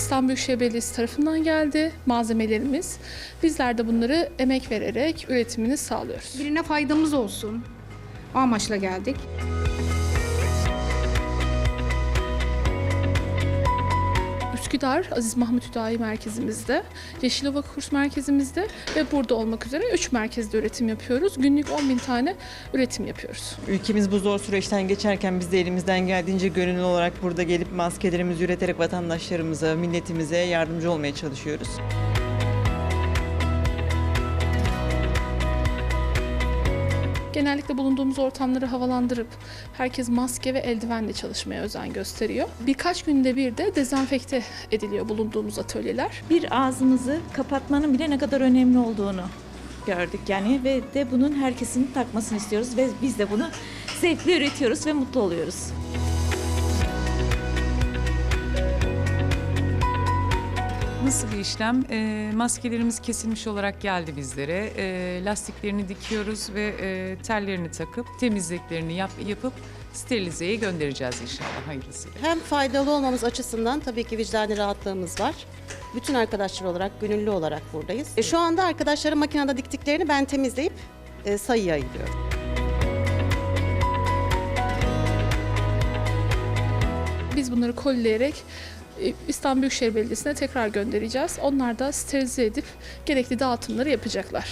İstanbul Büyükşehir Belediyesi tarafından geldi malzemelerimiz. Bizler de bunları emek vererek üretimini sağlıyoruz. Birine faydamız olsun. O amaçla geldik. Üsküdar Aziz Mahmut Hüdayi merkezimizde, Yeşilova kurs merkezimizde ve burada olmak üzere 3 merkezde üretim yapıyoruz. Günlük 10 bin tane üretim yapıyoruz. Ülkemiz bu zor süreçten geçerken biz de elimizden geldiğince gönüllü olarak burada gelip maskelerimizi üreterek vatandaşlarımıza, milletimize yardımcı olmaya çalışıyoruz. Genellikle bulunduğumuz ortamları havalandırıp herkes maske ve eldivenle çalışmaya özen gösteriyor. Birkaç günde bir de dezenfekte ediliyor bulunduğumuz atölyeler. bir ağzımızı kapatmanın bile ne kadar önemli olduğunu gördük yani ve de bunun herkesin takmasını istiyoruz ve biz de bunu zevkle üretiyoruz ve mutlu oluyoruz. Nasıl bir işlem? E, maskelerimiz kesilmiş olarak geldi bizlere. E, lastiklerini dikiyoruz ve e, tellerini takıp temizliklerini yap, yapıp sterilizeye göndereceğiz inşallah hayırlısıyla. Hem faydalı olmamız açısından tabii ki vicdani rahatlığımız var. Bütün arkadaşlar olarak, gönüllü olarak buradayız. E, şu anda arkadaşların makinede diktiklerini ben temizleyip e, sayıya ayırıyorum. Biz bunları kolileyerek İstanbul Büyükşehir Belediyesi'ne tekrar göndereceğiz. Onlar da sterilize edip gerekli dağıtımları yapacaklar.